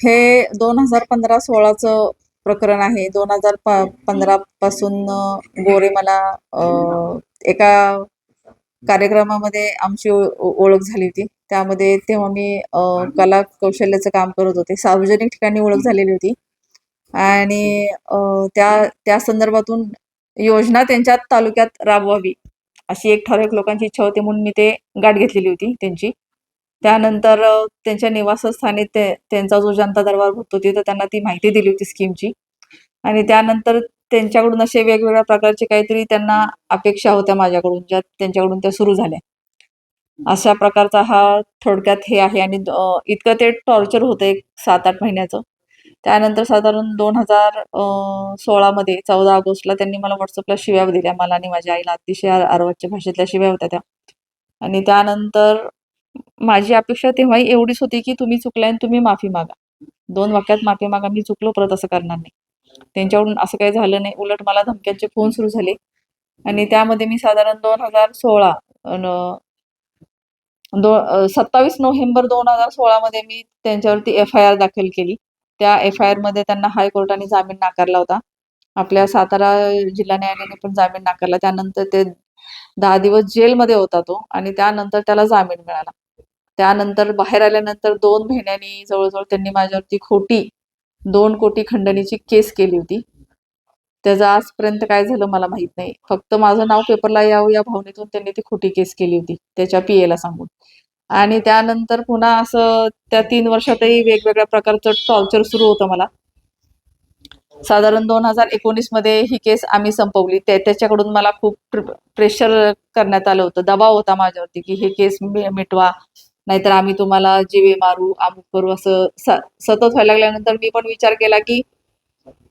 हे दोन हजार पंधरा सोळाचं प्रकरण आहे. दोन हजार प पंधरा पासून गोरे मला एका कार्यक्रमामध्ये आमची ओळख झाली होती. त्यामध्ये तेव्हा मी कला कौशल्याचं काम करत होते. सार्वजनिक ठिकाणी ओळख झालेली होती. आणि त्या त्या संदर्भातून योजना त्यांच्या तालुक्यात राबवावी अशी एक ठराविक लोकांची इच्छा होती म्हणून मी ते गाठ घेतलेली होती त्यांची. त्यानंतर त्यांच्या निवासस्थानी ते त्यांचा जो जनता दरबार होतो तिथं त्यांना ती माहिती दिली होती स्कीमची. आणि त्यानंतर त्यांच्याकडून असे वेगवेगळ्या प्रकारचे काहीतरी त्यांना अपेक्षा होत्या माझ्याकडून ज्या त्यांच्याकडून त्या सुरू झाल्या. अशा प्रकारचा हा थोडक्यात हे आहे आणि इतकं ते टॉर्चर होतं एक सात आठ महिन्याचं. त्यानंतर साधारण दोन हजार सोळामध्ये चौदा ऑगस्टला त्यांनी मला व्हॉट्सअपला शिव्या दिल्या मला आणि माझ्या आईला. अतिशय आर- भाषेतल्या शिव्या होत्या त्या. आणि त्यानंतर माझी अपेक्षा तेव्हाही एवढीच होती की तुम्ही चुकलाय आणि तुम्ही माफी मागा. दोन वाक्यात माफी मागा मी चुकलो परत असं करणार नाही. त्यांच्याकडून असं काही झालं नाही. उलट मला धमक्यांचे फोन सुरू झाले. आणि त्यामध्ये मी साधारण दोन हजार सोळा दो सत्तावीस नोव्हेंबर दोन हजार सोळामध्ये मी त्यांच्यावरती एफ आय आर दाखल केली. त्या एफ आय आरमध्ये त्यांना हायकोर्टाने जामीन नाकारला होता. आपल्या सातारा जिल्हा न्यायालयाने पण जामीन नाकारला. त्यानंतर ते दहा दिवस जेलमध्ये होता तो आणि त्यानंतर त्याला जामीन मिळाला. त्यानंतर बाहेर आल्यानंतर दोन महिन्यांनी जवळजवळ त्यांनी माझ्यावरती खोटी दोन कोटी खंडणीची केस केली होती. त्याचं आजपर्यंत काय झालं मला माहीत नाही. फक्त माझं नाव पेपरला यावं या भावनेतून त्यांनी ती खोटी केस केली होती त्याच्या पीएला सांगून. आणि त्यानंतर पुन्हा असं त्या तीन वर्षातही वेगवेगळ्या प्रकारचं टॉर्चर सुरू होतं मला. साधारण दोन हजार एकोणीसमध्ये ही केस आम्ही संपवली. त्या त्याच्याकडून मला खूप प्रेशर करण्यात आलं होतं. दबाव होता माझ्यावरती की हे केस मिटवा. नाहीतर आम्ही तुम्हाला जीवे मारू अमुक करू असं सतत व्हायला लागल्यानंतर मी पण विचार केला की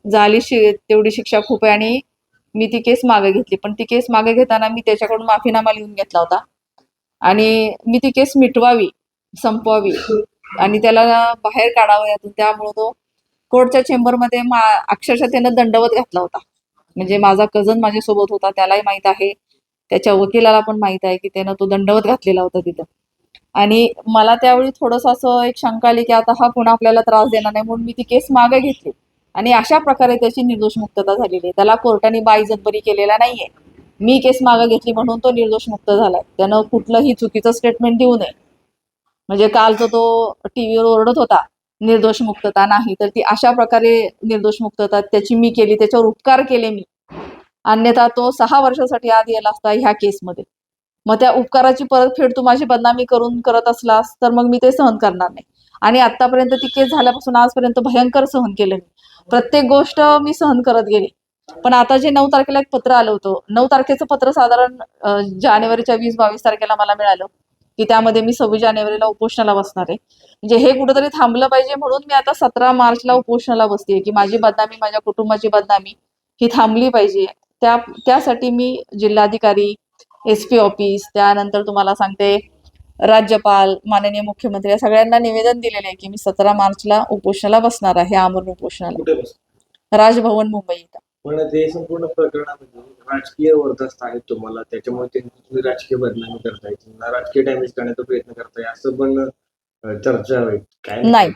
झाली शि तेवढी शिक्षा खूप आहे आणि मी ती केस मागे घेतली. पण ती केस मागे घेताना मी त्याच्याकडून माफीनामा लिहून घेतला होता. आणि मी ती केस मिटवावी संपवावी आणि त्याला बाहेर काढावं यातून. त्यामुळे तो कोर्टच्या चेंबरमध्ये मा अक्षरशः त्यानं दंडवत घातला होता. म्हणजे माझा कझन माझ्यासोबत होता त्यालाही माहीत आहे. त्याच्या वकिलाला पण माहीत आहे की त्यानं तो दंडवत घातलेला होता तिथं. आणि मला त्यावेळी थोडंसं असं एक शंका आली की आता हा पुन्हा आपल्याला त्रास देणार नाही म्हणून मी ती केस मागे घेतली. आणि अशा प्रकारे त्याची निर्दोष मुक्तता झालेली आहे. त्याला कोर्टाने बाईजत बरी केलेला नाहीये. मी केस मागे घेतली म्हणून तो निर्दोष मुक्त झालाय. त्यानं कुठलंही चुकीचं स्टेटमेंट देऊ नये. म्हणजे कालचा तो टीव्हीवर ओरडत होता निर्दोष मुक्तता नाही. तर ती अशा प्रकारे निर्दोष मुक्तता त्याची मी केली त्याच्यावर उपकार केले मी. अन्यथा तो सहा वर्षासाठी आत गेला असता ह्या केसमध्ये. मग त्या उपकाराची परतफेड तू माझी बदनामी करून करत असलास तर मग मी ते सहन करणार नाही. आणि आतापर्यंत ती केस झाल्यापासून आजपर्यंत भयंकर सहन केलं मी. प्रत्येक गोष्ट मी सहन करत गेली. पण आता जे नऊ तारखेला एक पत्र आलं होतं नऊ तारखेचं पत्र साधारण जानेवारीच्या वीस बावीस तारखेला मला मिळालं की त्यामध्ये मी सव्वीस जानेवारीला उपोषणाला बसणार आहे. म्हणजे हे कुठेतरी थांबलं पाहिजे म्हणून मी आता सतरा मार्चला उपोषणाला बसते की माझी बदनामी माझ्या कुटुंबाची बदनामी ही थांबली पाहिजे. त्या त्यासाठी मी जिल्हाधिकारी एस पी ऑफिस त्यानंतर तुम्हाला सांगते राज्यपाल माननीय मुख्यमंत्री या सगळ्यांना निवेदन दिलेले आहे की मी सतरा मार्चला उपोषणाला बसणार आहे आमरण उपोषणाला. राजभवन मुंबई इथं. पण ते संपूर्ण प्रकरणामध्ये राजकीय वर्दस्त आहेत तुम्हाला त्याच्यामुळे ते तुम्ही राजकीय बदनामी करताय तुम्हाला राजकीय डॅमेज करण्याचा प्रयत्न करताय असं पण चर्चा काय नाही.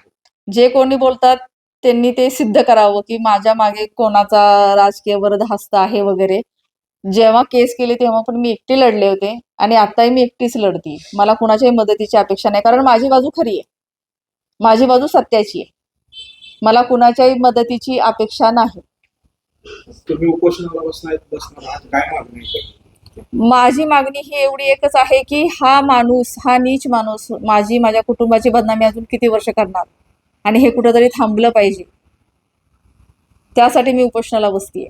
जे कोणी बोलतात त्यांनी ते सिद्ध करावं की माझ्या मागे कोणाचा राजकीय वरद हस्त आहे वगैरे. जेव्हा केस केली तेव्हा पण मी एकटी लढले होते आणि आताही मी एकटीच लढती मला कुणाच्याही मदतीची अपेक्षा नाही कारण माझी बाजू खरी आहे. माझी बाजू सत्याची आहे. मला कुणाच्याही मदतीची अपेक्षा नाही? माझी मागणी ही एवढी एकच आहे की हा माणूस हा नीच माणूस माझी माझ्या कुटुंबाची बदनामी अजून किती वर्ष करणार? आणि हे कुठंतरी थांबलं पाहिजे. त्यासाठी मी उपोषणाला बसतीये.